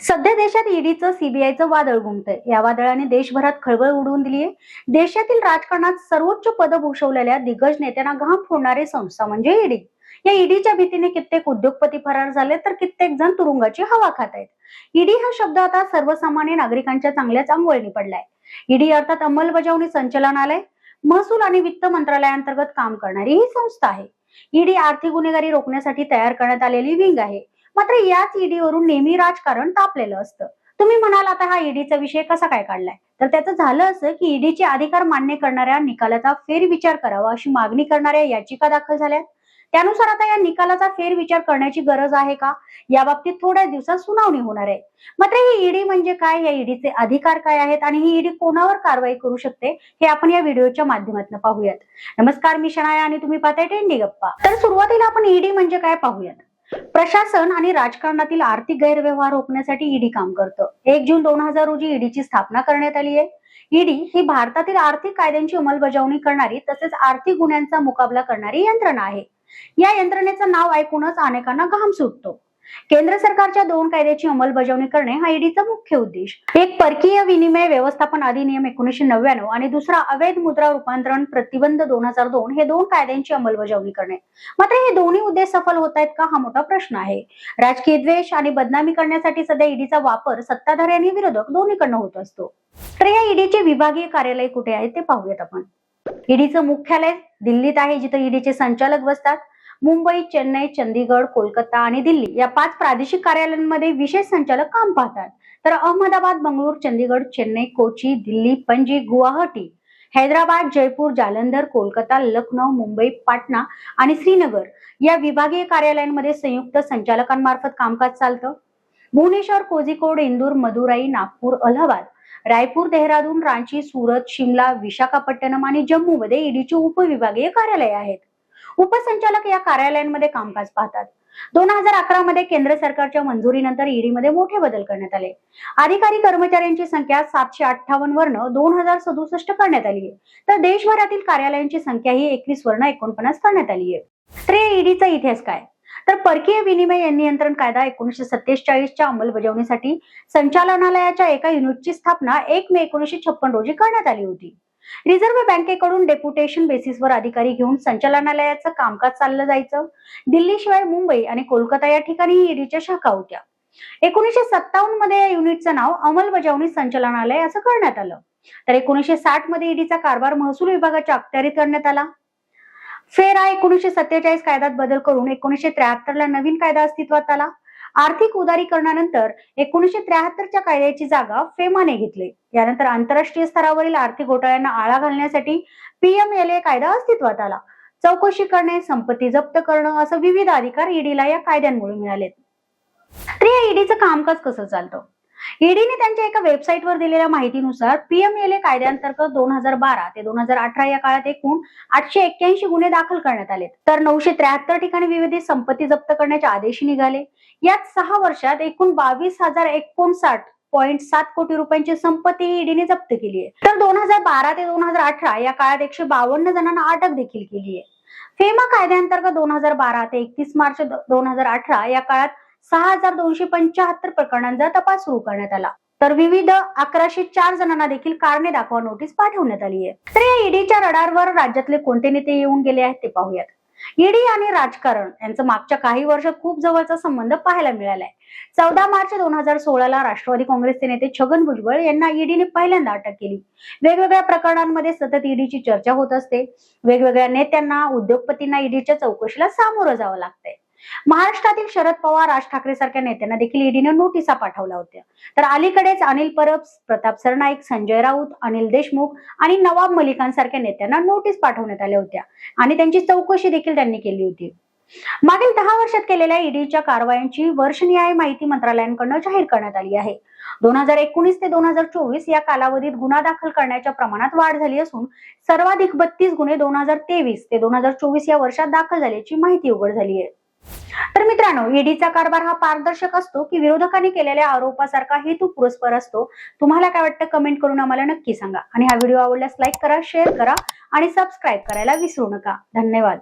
सध्या देशात ईडीचं सीबीआयचं वादळ घुमतंय. या वादळाने देशभरात खळबळ उडवून दिली आहे देशातील राजकारणात सर्वोच्च पद भूषवलेल्या दिग्गज नेत्यांना घाम फोडणारी संस्था म्हणजे ईडी. या ईडीच्या भीतीने कित्येक उद्योगपती फरार झाले तर कित्येक जण तुरुंगाची हवा खात आहेत. ईडी हा शब्द आता सर्वसामान्य नागरिकांच्या चांगल्याच अंगवळणी पडलाय. ईडी अर्थात अंमलबजावणी संचलनालय महसूल आणि वित्त मंत्रालयांतर्गत काम करणारी ही संस्था आहे. ईडी आर्थिक गुन्हेगारी रोखण्यासाठी तयार करण्यात आलेली विंग आहे. मात्र याच ईडीवरून नेहमी राजकारण तापलेलं असतं. तुम्ही म्हणाल आता हा ईडीचा विषय कसा काय काढलाय? तर त्याचं झालं असं की ईडीचे अधिकार मान्य करणाऱ्या निकालाचा फेरविचार करावा अशी मागणी करणाऱ्या याचिका दाखल झाल्या त्यानुसार आता या निकालाचा फेरविचार करण्याची गरज आहे का? या बाबतीत थोड्या दिवसात सुनावणी होणार आहे. मात्र ही ईडी म्हणजे काय? या ईडीचे अधिकार काय आहेत? आणि ही ईडी कोणावर कारवाई करू शकते? हे आपण या व्हिडिओच्या माध्यमातून पाहूयात. नमस्कार मी शनाया आणि तुम्ही पाहताय टेंडी गप्पा. तर सुरुवातीला आपण ईडी म्हणजे काय पाहूयात? प्रशासन आणि राजकारणातील आर्थिक गैरव्यवहार रोखण्यासाठी ईडी काम करतं. एक जून दोन हजार रोजी ईडीची स्थापना करण्यात आली आहे. ईडी ही भारतातील आर्थिक कायद्यांची अंमलबजावणी करणारी तसेच आर्थिक गुन्ह्यांचा मुकाबला करणारी यंत्रणा आहे. या यंत्रणेचं नाव ऐकूनच अनेकांना घाम सुटतो. केंद्र सरकारच्या दोन कायद्याची अंमलबजावणी करणे हा ईडीचा मुख्य उद्देश. एक परकीय विनिमय व्यवस्थापन अधिनियम एकोणीशे नव्याण्णव आणि दुसरा अवैध मुद्रा रूपांतरण प्रतिबंध दोन हजार दोन हे दोन कायद्यांची अंमलबजावणी करणे. मात्र हे दोन्ही उद्देश सफल होत आहेत का हा मोठा प्रश्न आहे. राजकीय द्वेष आणि बदनामी करण्यासाठी सध्या ईडीचा वापर सत्ताधारी आणि विरोधक दोन्हीकडनं होत असतो. तर या ईडीचे विभागीय कार्यालय कुठे आहे ते पाहूयात आपण. ईडीचं मुख्यालय दिल्लीत आहे जिथे ईडीचे संचालक बसतात. मुंबई चेन्नई चंदीगड कोलकाता आणि दिल्ली या पाच प्रादेशिक कार्यालयांमध्ये विशेष संचालक काम पाहतात. तर अहमदाबाद बंगळूर चंदीगड चेन्नई कोची दिल्ली पणजी गुवाहाटी हैदराबाद जयपूर जालंधर कोलकाता लखनौ मुंबई पाटणा आणि श्रीनगर या विभागीय कार्यालयांमध्ये संयुक्त संचालकांमार्फत कामकाज चालतं. भुवनेश्वर कोझिकोड इंदूर मदुराई नागपूर अलाहाबाद रायपूर देहरादून रांची सुरत शिमला विशाखापट्टणम आणि जम्मू मध्ये ईडीची उपविभागीय कार्यालय आहेत. उपसंचालक या कार्यालयांमध्ये कामकाज पाहतात. दोन हजार अकरा मध्ये केंद्र सरकारच्या मंजुरीनंतर ईडी मध्ये मोठे बदल करण्यात आले. अधिकारी कर्मचाऱ्यांची संख्या सातशे अठ्ठावन्न वर्ण दोन हजार सदुसष्ट करण्यात आली आहे. तर देशभरातील कार्यालयांची संख्या ही एकवीस वर्ण एकोणपन्नास करण्यात आली आहे. तर ईडीचा इतिहास काय? तर परकीय विनिमय नियंत्रण कायदा एकोणीशे सत्तेचाळीसच्या अंमलबजावणीसाठी संचालनालयाच्या एका युनिटची स्थापना एक मे एकोणीशे छप्पन रोजी करण्यात आली होती. रिझर्व्ह बँकेकडून डेप्युटेशन बेसिसवर अधिकारी घेऊन संचालनालयाचं कामकाज चाललं जायचं. दिल्लीशिवाय मुंबई आणि कोलकाता या ठिकाणी ईडीच्या शाखा होत्या. एकोणीशे सत्तावन्नमध्ये या युनिटचं नाव अंमलबजावणी संचालनालय असं करण्यात आलं. तर एकोणीशे साठमध्ये ईडीचा कारभार महसूल विभागाच्या अखत्यारीत करण्यात आला. फेरा एकोणीशे सत्तेचाळीस कायद्यात बदल करून एकोणीशे त्र्याहत्तर ला नवीन कायदा अस्तित्वात आला. आर्थिक उदारीकरणानंतर एकोणीशे त्र्याहत्तरच्या कायद्याची जागा फेमाने घेतली. यानंतर आंतरराष्ट्रीय स्तरावरील आर्थिक घोटाळ्यांना आळा घालण्यासाठी पीएमएलए कायदा अस्तित्वात आला. चौकशी करणे संपत्ती जप्त करणं असं विविध अधिकार ईडीला या कायद्यांमुळे मिळालेत. तर या ईडीचं कामकाज कसं चालतं? ईडीने त्यांच्या एका वेबसाईटवर दिलेल्या माहितीनुसार पीएमएलए कायद्यांतर्गत दोन हजार बारा ते दोन हजार अठरा या काळात एकूण आठशे एक्क्याऐंशी गुन्हे दाखल करण्यात आले तर नऊशे त्र्याहत्तर ठिकाणी विविध संपत्ती जप्त करण्याचे आदेश निघाले. यात सहा वर्षात एकूण बावीस हजार एकोणसाठ पॉईंट सात कोटी रुपयांची संपत्ती ईडीने जप्त केली आहे. तर दोन हजार बारा ते दोन हजार अठरा या काळात एकशे बावन्न जणांना अटक देखील केली आहे. फेमा कायद्याअंतर्गत दोन हजार बारा ते एकतीस मार्च दोन हजार अठरा या काळात सहा हजार दोनशे पंचाहत्तर प्रकरणांचा तपास सुरू करण्यात आला. तर विविध अकराशे चार जणांना देखील कारणे दाखवा नोटीस पाठवण्यात आली आहे. तर या ईडीच्या रडारवर राज्यातले कोणते नेते येऊन गेले आहेत ते पाहूयात. ईडी आणि राजकारण यांचं मागच्या काही वर्षात खूप जवळचा संबंध पाहायला मिळालाय. चौदा मार्च दोन हजार सोळाला राष्ट्रवादी काँग्रेसचे नेते छगन भुजबळ यांना ईडीने पहिल्यांदा अटक केली. वेगवेगळ्या प्रकरणांमध्ये सतत ईडीची चर्चा होत असते. वेगवेगळ्या नेत्यांना उद्योगपतींना ईडीच्या चौकशीला सामोरं जावं लागतं महाराष्ट्रातील शरद पवार राज ठाकरे सारख्या नेत्यांना देखील ईडीने नोटिसा पाठवल्या होत्या. तर अलीकडेच अनिल परब प्रताप सरनाईक संजय राऊत अनिल देशमुख आणि नवाब मलिकांसारख्या नेत्यांना नोटीस पाठवण्यात आल्या होत्या आणि त्यांची चौकशी देखील त्यांनी केली होती. मागील दहा वर्षात केलेल्या ईडीच्या कारवायांची वर्षनिहाय माहिती मंत्रालयांकडून जाहीर करण्यात आली आहे. दोन हजार एकोणीस ते दोन हजार चोवीस या कालावधीत गुन्हा दाखल करण्याच्या प्रमाणात वाढ झाली असून सर्वाधिक बत्तीस गुन्हे दोन हजार तेवीस ते दोन हजार चोवीस या वर्षात दाखल झाल्याची माहिती उघड झाली आहे. तर मित्रांनो ईडीचा कारभार हा पारदर्शक असतो की विरोधकांनी केलेल्या आरोपासारखा हेतू पुरस्पर असतो. तुम्हाला काय वाटतं कमेंट करून आम्हाला नक्की सांगा. आणि हा व्हिडिओ आवडल्यास लाईक करा शेअर करा आणि सबस्क्राईब करायला विसरू नका. धन्यवाद.